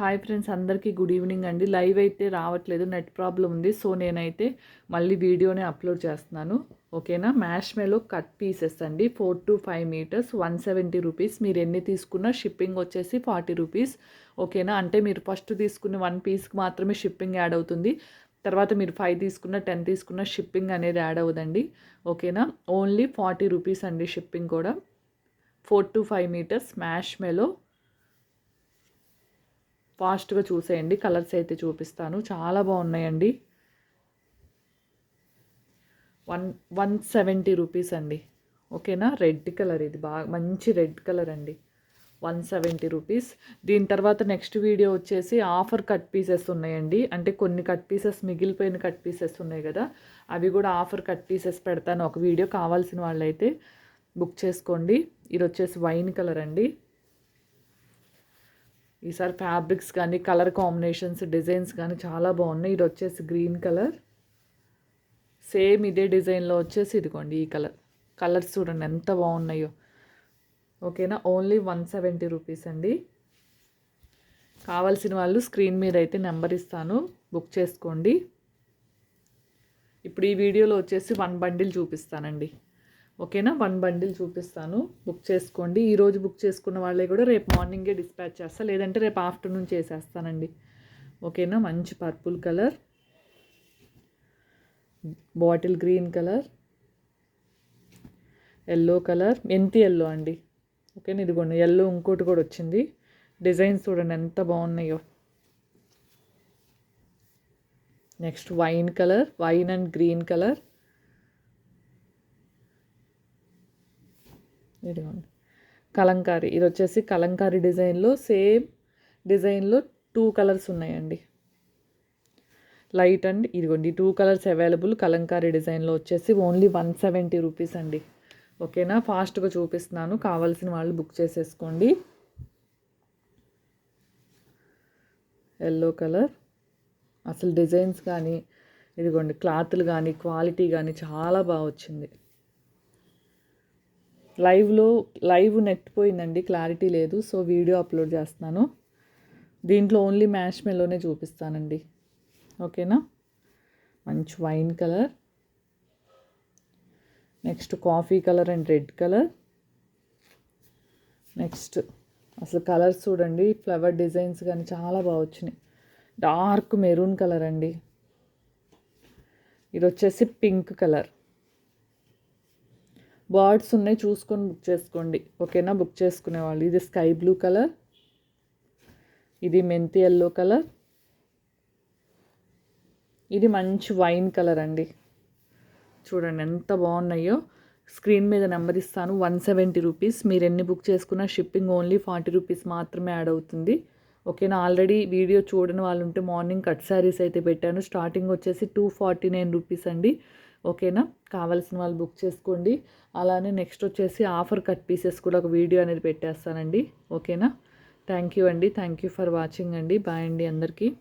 Hi friends అందరికీ good evening అండి. Live అయితే రావట్లేదు నెట్ ప్రాబ్లం ఉంది. సో నేనైతే మళ్ళీ వీడియోనే అప్లోడ్ చేస్తున్నాను. ఓకేనా మ్యాష్ మేలో కట్ పీసెస్ అండి. Four to five metres one seventy rupees మీరు ఎన్ని తీసుకున్నా షిప్పింగ్ వచ్చేసి ఫార్టీ రూపీస్ ఓకేనా అంటే మీరు ఫస్ట్ తీసుకున్న వన్ పీస్కి మాత్రమే షిప్పింగ్ యాడ్ అవుతుంది. తర్వాత మీరు ఫైవ్ తీసుకున్న టెన్ తీసుకున్న షిప్పింగ్ అనేది యాడ్ అవ్వదండి. ఓకేనా ఓన్లీ ఫార్టీ రూపీస్ అండి షిప్పింగ్ కూడా. Four to five metres marshmallow ఫాస్ట్గా చూసేయండి. కలర్స్ అయితే చూపిస్తాను. చాలా బాగున్నాయండి. వన్ వన్ సెవెంటీ రూపీస్ అండి. ఓకేనా? రెడ్ కలర్ ఇది. బాగా మంచి రెడ్ కలర్ అండి. One seventy rupees. దీని తర్వాత నెక్స్ట్ వీడియో వచ్చేసి ఆఫర్ కట్ పీసెస్ ఉన్నాయండి. అంటే కొన్ని కట్ పీసెస్ మిగిలిపోయిన కట్ పీసెస్ ఉన్నాయి కదా. అవి కూడా ఆఫర్ కట్ పీసెస్ పెడతాను. ఒక వీడియో కావాల్సిన వాళ్ళైతే బుక్ చేసుకోండి. ఇది వచ్చేసి వైన్ కలర్ అండి. ఈసారి ఫ్యాబ్రిక్స్ కానీ కలర్ కాంబినేషన్స్ డిజైన్స్ కానీ చాలా బాగున్నాయి. ఇది వచ్చేసి గ్రీన్ కలర్. సేమ్ ఇదే డిజైన్లో వచ్చేసి ఇదిగోండి ఈ కలర్. కలర్స్ చూడండి ఎంత బాగున్నాయో. ఓకేనా? ఓన్లీ వన్ సెవెంటీ రూపీస్ అండి. కావాల్సిన వాళ్ళు స్క్రీన్ మీద అయితే నెంబర్ ఇస్తాను. బుక్ చేసుకోండి. ఇప్పుడు ఈ వీడియోలో వచ్చేసి వన్ బండిల్ చూపిస్తానండి. ఓకేనా? వన్ బండిల్ చూపిస్తాను. బుక్ చేసుకోండి. ఈరోజు బుక్ చేసుకున్న వాళ్ళే కూడా రేపు మార్నింగే డిస్పాచ్ చేస్తా. లేదంటే రేపు ఆఫ్టర్నూన్ చేసేస్తానండి. ఓకేనా? మంచి purple colour. Bottle green colour. Yellow colour. మెంతి ఎల్లో అండి? ఓకేనా? ఇదిగోండి. ఎల్లో ఇంకోటి కూడా వచ్చింది. డిజైన్స్ చూడండి. ఎంత బాగున్నాయో. Next wine colour. Wine and green colour. ఇదిగోండి కలంకారీ ఇది వచ్చేసి కలంకారీ డిజైన్లో సేమ్ డిజైన్లో టూ కలర్స్ ఉన్నాయండి. లైట్ అండ్ ఇదిగోండి టూ కలర్స్ అవైలబుల్ కలంకారీ డిజైన్లో వచ్చేసి ఓన్లీ వన్ సెవెంటీ రూపీస్ అండి. ఓకేనా? ఫాస్ట్గా చూపిస్తున్నాను. కావాల్సిన వాళ్ళు బుక్ చేసేసుకోండి. Yellow colour. అసలు డిజైన్స్ కానీ ఇదిగోండి క్లాత్లు కానీ క్వాలిటీ కానీ చాలా బాగా వచ్చింది. లైవ్లో లైవ్ నెట్ పోయిందండి క్లారిటీ లేదు సో వీడియో అప్లోడ్ చేస్తున్నాను. దీంట్లో ఓన్లీ మ్యాష్ మెలోనే చూపిస్తానండి. ఓకేనా? మంచి wine colour. Next coffee colour and red colour. Next అసలు కలర్స్ చూడండి ఫ్లవర్ డిజైన్స్ కానీ చాలా బాగా వచ్చినాయి. డార్క్ మెరూన్ కలర్ అండి. ఇది వచ్చేసి పింక్ కలర్. బర్డ్స్ ఉన్నాయి చూసుకొని బుక్ చేసుకోండి. ఓకేనా? బుక్ చేసుకునే వాళ్ళు. ఇది స్కై బ్లూ కలర్. ఇది మెంతి ఎల్లో కలర్. ఇది మంచి వైన్ కలర్ అండి. చూడండి ఎంత బాగున్నాయో. స్క్రీన్ మీద నెంబర్ ఇస్తాను. One seventy rupees. మీరు ఎన్ని బుక్ చేసుకున్నా షిప్పింగ్ ఓన్లీ ఫార్టీ రూపీస్ మాత్రమే యాడ్ అవుతుంది. ఓకేనా? ఆల్రెడీ వీడియో చూడని వాళ్ళు ఉంటే మార్నింగ్ కట్ శారీస్ అయితే పెట్టాను. స్టార్టింగ్ వచ్చేసి టూ ఫార్టీ నైన్ రూపీస్ అండి. ఓకేనా? కావాల్సిన వాళ్ళు బుక్ చేసుకోండి. అలానే నెక్స్ట్ వచ్చేసి ఆఫర్ కట్ పీసెస్ కూడా ఒక వీడియో అనేది పెట్టేస్తానండి. ఓకేనా? థ్యాంక్ యూ అండి. థ్యాంక్ యూ ఫర్ వాచింగ్ అండి. బాయ్ అండి అందరికీ.